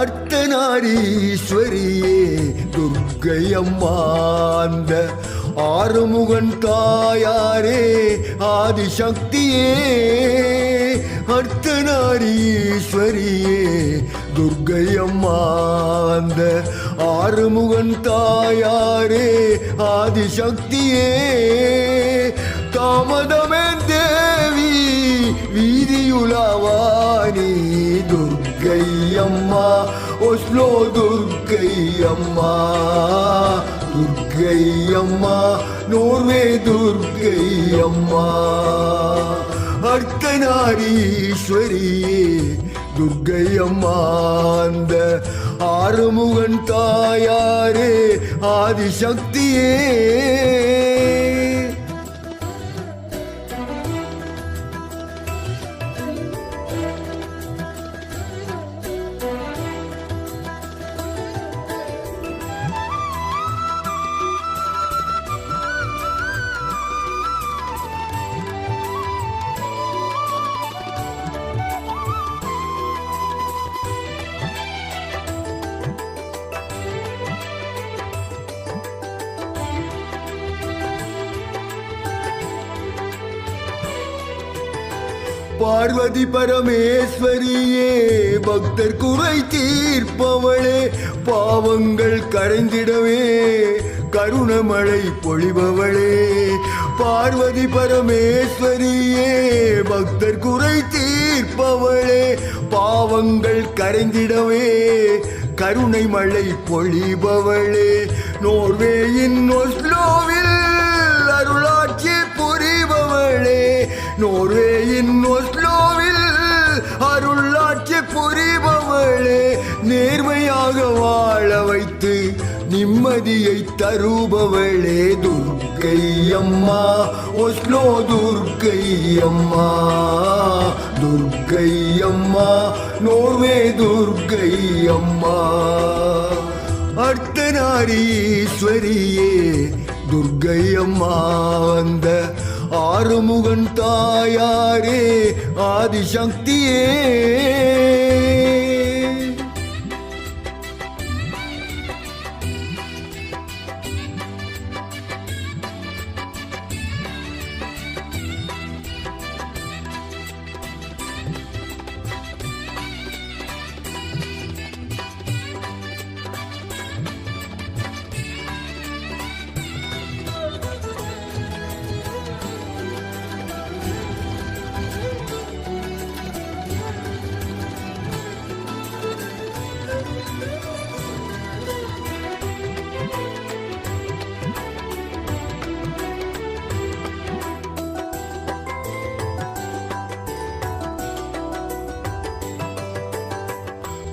அர்த்தநாரீஸ்வரியே துர்க்கை அம்மாந்த ஆறுமுகன் தாயாரே ஆதிசக்தியே. அர்த்தநாரீஸ்வரியே துர்க்கை அம்மாந்த ஆறுமுகன் தாயாரே ஆதிசக்தியே. தாமதமே தேவி வீதியுலாவானி துர் அம்மா ஒஸ்லோ துர்க்கை துர்க்கையம்மா துர்க்கை நோர்வே துர்க்கையம்மா அர்த்தநாரீஸ்வரியே துர்க்கையம்மா அந்த ஆறுமுகன் தாயாரே ஆதிசக்தியே. பார்வதி பரமேஸ்வரியே பக்தர் குறை தீர்ப்பவளே பாவங்கள் கரைந்திடவே கருணமழை பொழிபவளே. பார்வதி பரமேஸ்வரியே பக்தர் குறை தீர்ப்பவளே பாவங்கள் கரைந்திடவே கருணை மழை பொழிபவளே. நோர்வேயின் ஒஸ்லோவில் வாழ வைத்து நிம்மதியை தருபவளே துர்க்கை அம்மா. ஒஸ்லோ துர்க்கை அம்மா. துர்க்கை அம்மா. நோர்வே துர்க்கை அம்மா. அர்த்தநாரீஸ்வரியே துர்க்கை அம்மா வந்த ஆறுமுகன் தாயாரே ஆதிசக்தியே.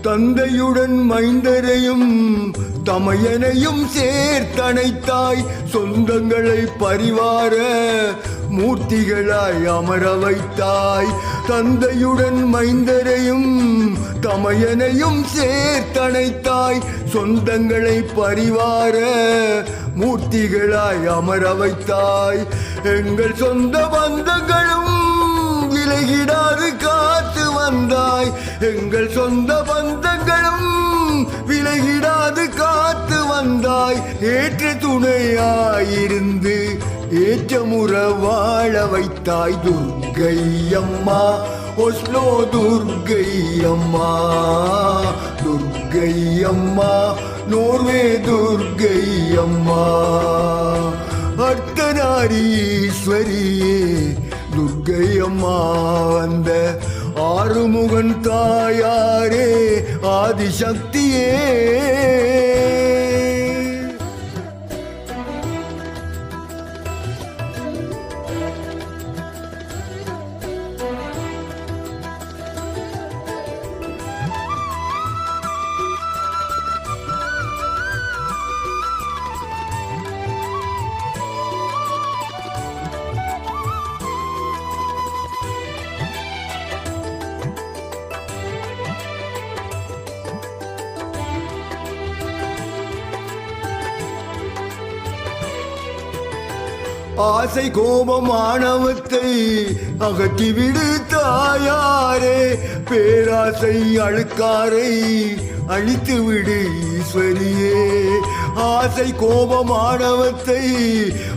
தந்தையுடன் மைந்தரையும் தமையனையும் சேர்த்தனைத்தாய் சொந்தங்களை பரிவார மூர்த்திகளாய் அமர வைத்தாய். தந்தையுடன் மைந்தரையும் தமையனையும் சேர்த்தனைத்தாய் சொந்தங்களை பரிவார மூர்த்திகளாய் அமர வைத்தாய். எங்கள் சொந்த பந்தங்களும் விலகிடாது காத்து வந்தாய். எங்கள் சொந்த பந்தங்களும் விலகிடாது காத்து வந்தாய். ஏற்ற துணையாயிருந்து ஏற்றமுற வாழ வைத்தாய் துர்கை அம்மா ஒஸ்லோ துர்கை அம்மா துர்கை அம்மா நோர்வே துர்கை அம்மா தாயாரே ஆதிசக்தியே. ஆசை கோபம் ஆணவத்தை அகற்றிவிடு தாயாரே. பேராசை அழுக்காரை அழித்து விடு ஈஸ்வரியே. ஆசை கோபமானவத்தை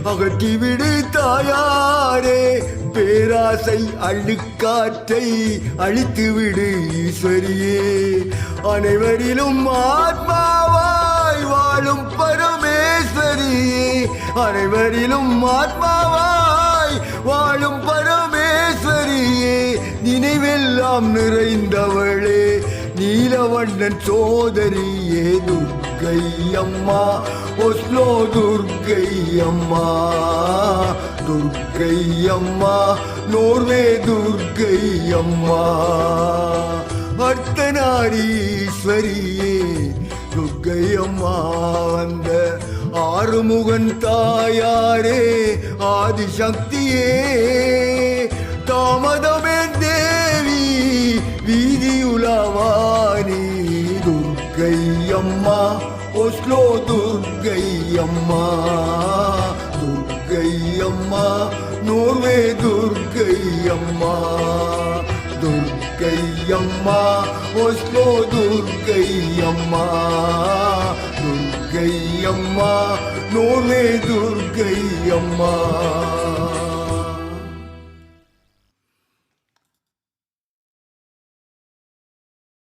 அகற்றிவிடு தாயாரே. பேராசை அழுக்காற்றை அழித்து விடு ஈஸ்வரியே. அனைவரிலும் ஆத்மாவாய் வாழும் பரமேஸ்வரி. அனைவரிலும் ஆத்மாவாய் வாழும் பரமேஸ்வரியே நினைவெல்லாம் நிறைந்தவளே நீலவண்ணன் சோதரியே துர்க்கை அம்மா ஒஸ்லோ துர்க்கை அம்மா. துர்க்கை அம்மா நோர்வே துர்க்கை அம்மா. அர்த்தநாரீஸ்வரியே. இல்லை அம்மா வந்த ஆறுமுகன் தாயாரே ஆதிசக்தியே. தாமதமே தேவி வீதியுலவாணி துர்க்கை அம்மா ஒஸ்லோ துர்க்கை அம்மா துர்க்கை அம்மா நோர்வே துர்க்கை அம்மா துர்க்கை அம்மா ஒஸ்லோ துர்க்கை அம்மா துர்க்கை அம்மா நோர்வே துர்க்கை அம்மா